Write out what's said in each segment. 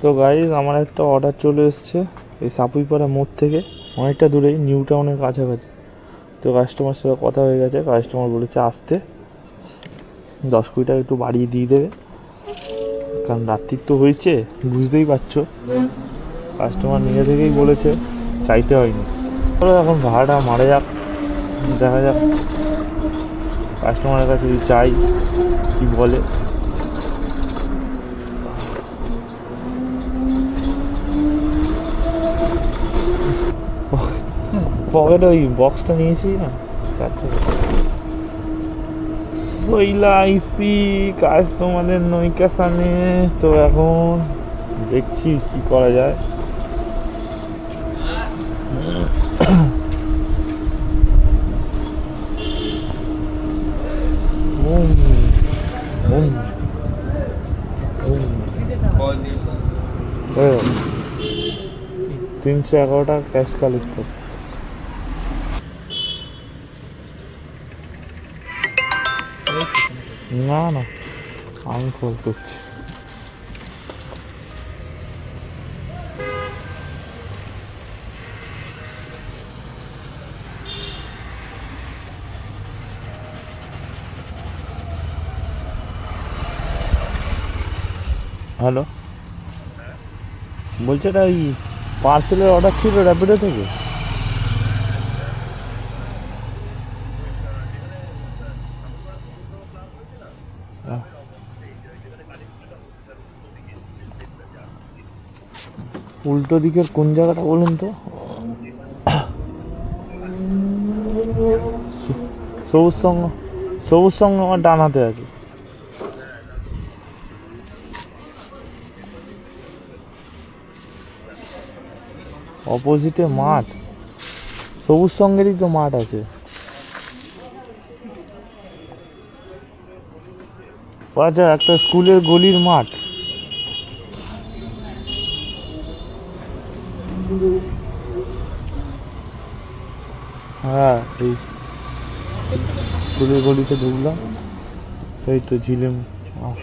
তো গাইজ আমার একটা অর্ডার চলে এসছে এই সাপুইপাড়া মোড় থেকে। অনেকটা দূরেই নিউ টাউনের কাছাকাছি। তো কাস্টমার সাথে কথা হয়ে গেছে। কাস্টমার বলেছে আসতে। দশ কুড়ি টাকা একটু বাড়িয়ে দিয়ে দেবে। কারণ রাত্রির তো হয়েছে, বুঝতেই পারছ। কাস্টমার নিজে থেকেই বলেছে, চাইতে হয়নি। এখন ভাড়াটা মারা যাক, দেখা যাক। কাস্টমারের কাছে যদি চাই কি বলে। পকেটে ওই বক্সটা নিয়েছি না চার আইসি কাজ তোমাদের নৈকা সামনে তো এখন দেখছি কি করা যায়। হয়ে। তিনশো এগারোটা ক্যাশ কালেক্ট আছে না না আমি কল করছি। হ্যালো বলছি এটা ওই পার্সেলের অর্ডার ছিল র্যাপিডো থেকে? উল্টো দিকের কোন জায়গাটা বলুন তো? সবুজ সঙ্গ সবুজ সঙ্গ আমার ডান হাতে আছে। অপোজিটে মাঠ। সবুজ সঙ্গেরই তো মাঠ আছে। আচ্ছা একটা স্কুলের গলির মাঠ। হ্যাঁ এই গলিতে ঢুকলাম। এই তো ঝিলেম আহ,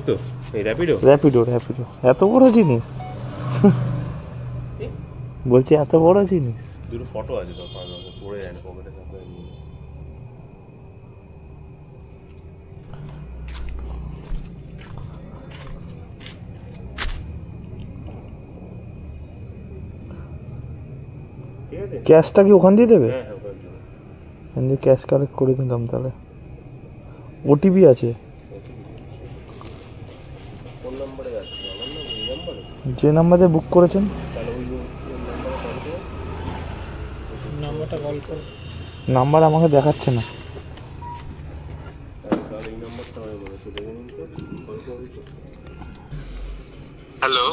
তো এই র্যাপিডো র্যাপিডো র্যাপিডো এত বড় জিনিস? বলছি এত বড় জিনিস? দুটো ফটো আছে তো পাঁচ বছর পড়ে যায় না পকেটে। ক্যাশটা কি ওখান দিয়ে দেবে? ওখানে দিয়ে ক্যাশ কালেক্ট করে দিলাম তাহলে। ওটিপি আছে? যে নাম্বারে বুক করেছেন তাহলে ওই ওই নম্বরে কল করে নাম্বারটা কল করো নাম্বার আমাকে দেখাচ্ছে না তাহলে তাহলে এই নম্বরটা আমার মনে হচ্ছে দেখে নিন তো কল করবি তো হ্যালো।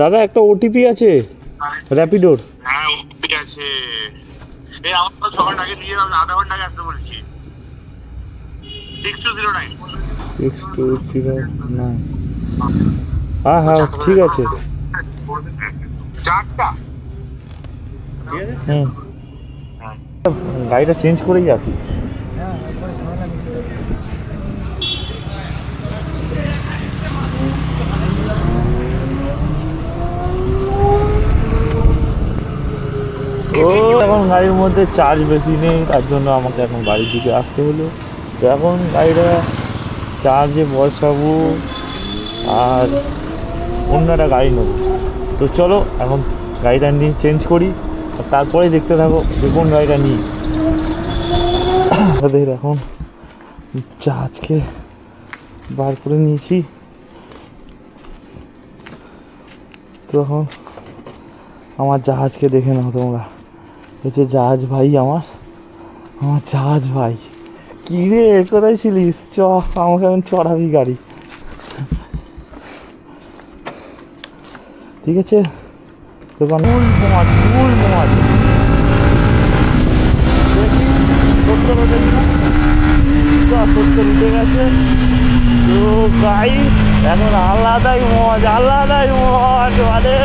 দাদা একটা ওটিপি আছে। র্যাপিডোর হ্যাঁ ঠিক আছে। এই আমার তো ছ ঘণ্টা আগে দিয়ে আমি আধা ঘণ্টা আগে আসতে বলছি। Six two zero nine six two zero nine হ্যাঁ হ্যাঁ ঠিক আছে চারটা। ঠিক আছে। হুম। গাড়িটা চেঞ্জ করেই আসি। ও এখন গাড়ির মধ্যে চার্জ বেশি নেই তার জন্য আমাকে এখন বাড়ির দিকে আসতে হলো। তো এখন গাড়িটা চার্জে বসাবো আর অন্য একটা গাড়ি নেব। তো চলো এখন গাড়িটা নিয়ে চেঞ্জ করি। তারপরে দেখতে থাকো যে কোন গাড়িটা নিই তাদের এখন জাহাজকে বার করে নিয়েছি। তো এখন আমার জাহাজকে দেখে নাও তোমরা। যে জাহাজ ভাই আমার। আমার জাহাজ ভাই। কি রে, কোথায় ছিলিস? চ, আমাকে এখন চড়াবি গাড়ি। ঠিক আছে? দোকান ফুল মাছ ফুল মাছ দেখি, সত্তর ওঠে সত্তর উঠে এখন আলাদাই মজ আলাদাই মজ মানে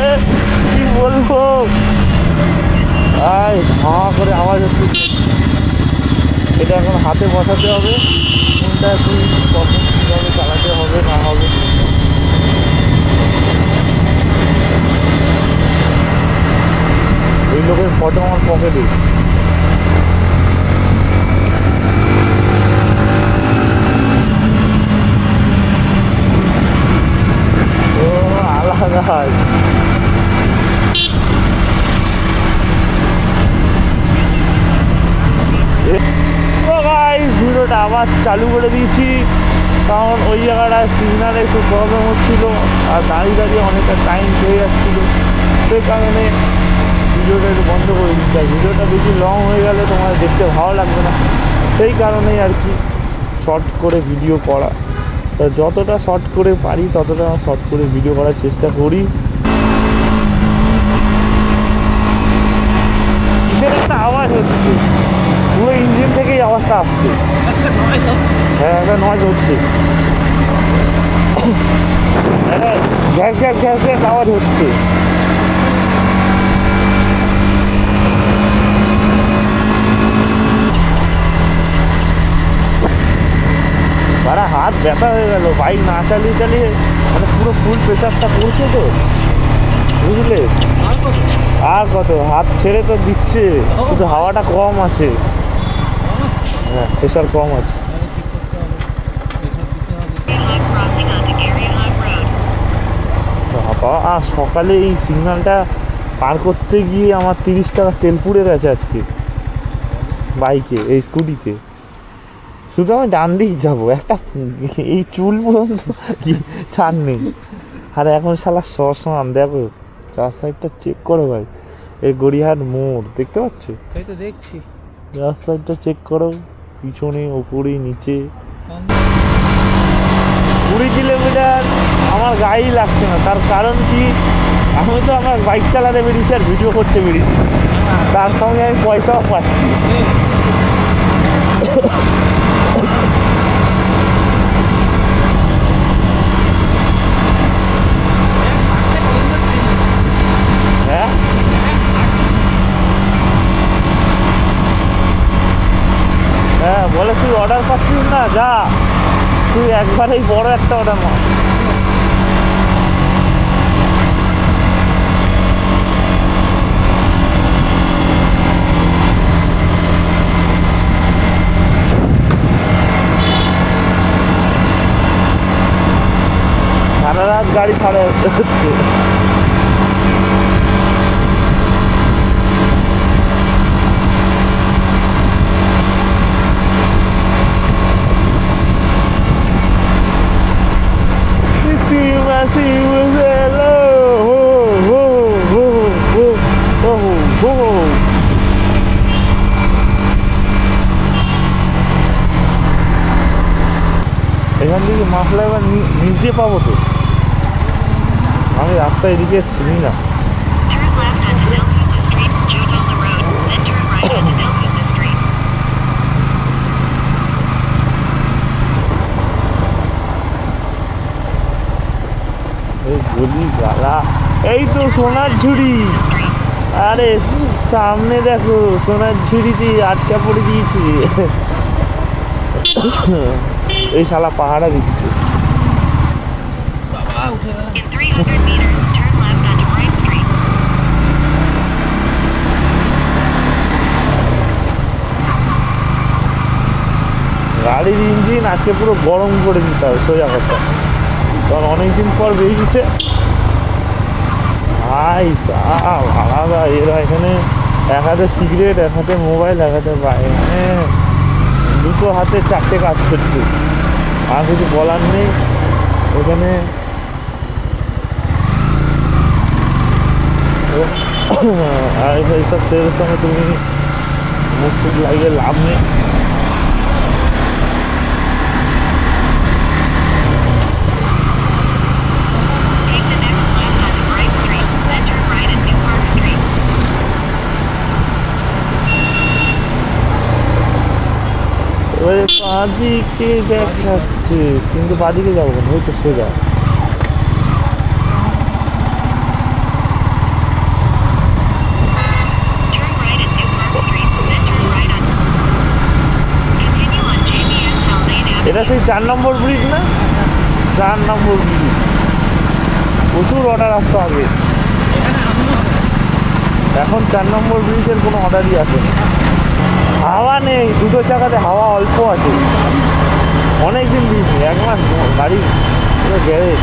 কি বলব? আয় হা করে আওয়াজ হচ্ছে। এটা এখন হাতে বসাতে হবে। কোনটা কি কখন কীভাবে চালাতে হবে, না হবে ওই লোকের ফটো আমার পকেটে ও ভিডিওটা আবার চালু করে দিয়েছি। কারণ ওই জায়গাটায় সিগনালে একটু প্রবলেম হচ্ছিল, আর দাঁড়িয়ে দাঁড়িয়ে অনেকটা টাইম পেয়ে যাচ্ছিল। সেই কারণে ভিডিওটা একটু বন্ধ করে দিচ্ছি আর ভিডিওটা বেশি লং হয়ে গেলে তোমার দেখতে ভালো লাগবে না। সেই কারণেই আর কি শর্ট করে ভিডিও করা। তা যতটা শর্ট করে পারি ততটা শর্ট করে ভিডিও করার চেষ্টা করি। কিসের একটা আওয়াজ হচ্ছে? পুরো ইঞ্জিন থেকেই আওয়াজটা আসছে। হ্যাঁ একটা নয় হচ্ছে। একটা গ্যাস গ্যাস গ্যাস গ্যাস আওয়াজ হচ্ছে। বাড়া হাত ব্যথা হয়ে গেল, বাইক না চালিয়ে চালিয়ে মানে পুরো ফুল প্রেশারটা পড়ছে তো। বুঝলে? আর কত? হাত ছেড়ে তো দিচ্ছে, শুধু হাওয়াটা কম আছে। হ্যাঁ প্রেশার কম আছে। আর সকালে এই সিগন্যালটা পার করতে গিয়ে আমার তিরিশ টাকা তেল পুড়ে গেছে আজকে। বাইকে, এই স্কুটিতে। শুধু আমি ডান দিক যাব একটা এই চুল পর্যন্ত কি ছাড় নেই। আর এখন শালা শ্মশান দেখো চার সাইডটা চেক করো ভাই এই গড়িয়াহাট মোড় দেখতে পাচ্ছ? তো দেখছি। চার সাইডটা চেক করো পিছনে ওপরে নিচে। কুড়ি কিলোমিটার আমার গাড়ি লাগছে না তার কারণ কি? আমি তো আমার বাইক চালাতে বেরিয়েছি আর ভিডিও করতে বেরিয়েছি। তার সঙ্গে আমি পয়সাও পাচ্ছি। হ্যাঁ বলে তুই অর্ডার পাচ্ছিস না যা। তুই একবারেই বড় একটা অর্ডার মার। সারা রাত গাড়ি ছাড়া হচ্ছে. এখান থেকে মাসলা এবার নি- নিচ দিয়ে পাবো তো আমি রাস্তা এদিকে চিনি না। এই তো সোনার ঝুড়ি। আরে সামনে দেখো সোনার ঝুড়ি দিয়ে আটকা পড়ে দিয়েছি। এই শালা পাহাড়া দিচ্ছে। উঠে গেল In 300 meters, turn left onto Bright Street. গাড়ির ইঞ্জিন আজকে পুরো গরম করে দিতে হবে সোজা কথা। কারণ অনেকদিন পর বেরিয়েছে। ভাই সাহ আলাদা এরা এখানে এক হাতে সিগারেট এক হাতে মোবাইল এক হাতে বাইক মানে দুটো হাতে চারটে কাজ করছে। আর কিছু বলার নেই। এখানে আর এইসব ট্রেনের সঙ্গে তুমি মুখ টুক লাগিয়ে লাভ নেই Take the next left onto Bright Street, then turn right at New Park Street. এবারে বাঁদিকে দেখাচ্ছে কিন্তু বাঁদিকে যাব না ওই তো সোজা এটা সেই চার নম্বর ব্রিজ না? চার নম্বর ব্রিজ প্রচুর অর্ডার আসতে হবে এখন চার নম্বর ব্রিজের কোনো অর্ডারই আসে হাওয়া নেই, দুটো চাকাতে হাওয়া অল্প আছে। অনেক দিন দিয়েছি এক মাস গাড়ি গ্যারেজ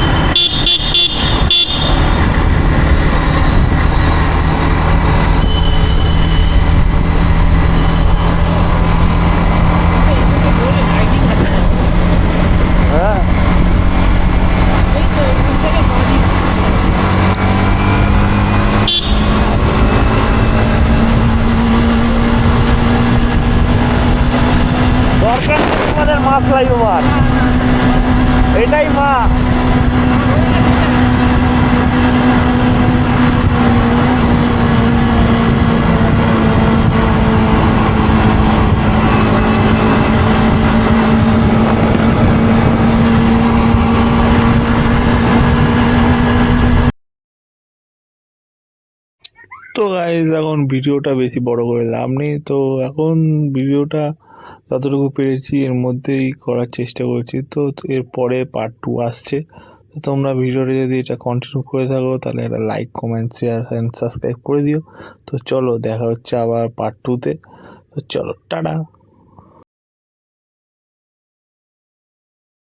তো গাইজ এখন ভিডিওটা বেশি বড় করে লাভ নেই। তো এখন ভিডিওটা যতটুকু পেরেছি, এর মধ্যেই করার চেষ্টা করছি। তো এর পরে পার্ট টু আসছে। তো তোমরা ভিডিওটা যদি এটা কন্টিনিউ করে থাকো, তাহলে একটা like comment share and subscribe করে দিও। তো চলো, দেখা হচ্ছে আবার পার্ট টুতে তো চলো, টাটা।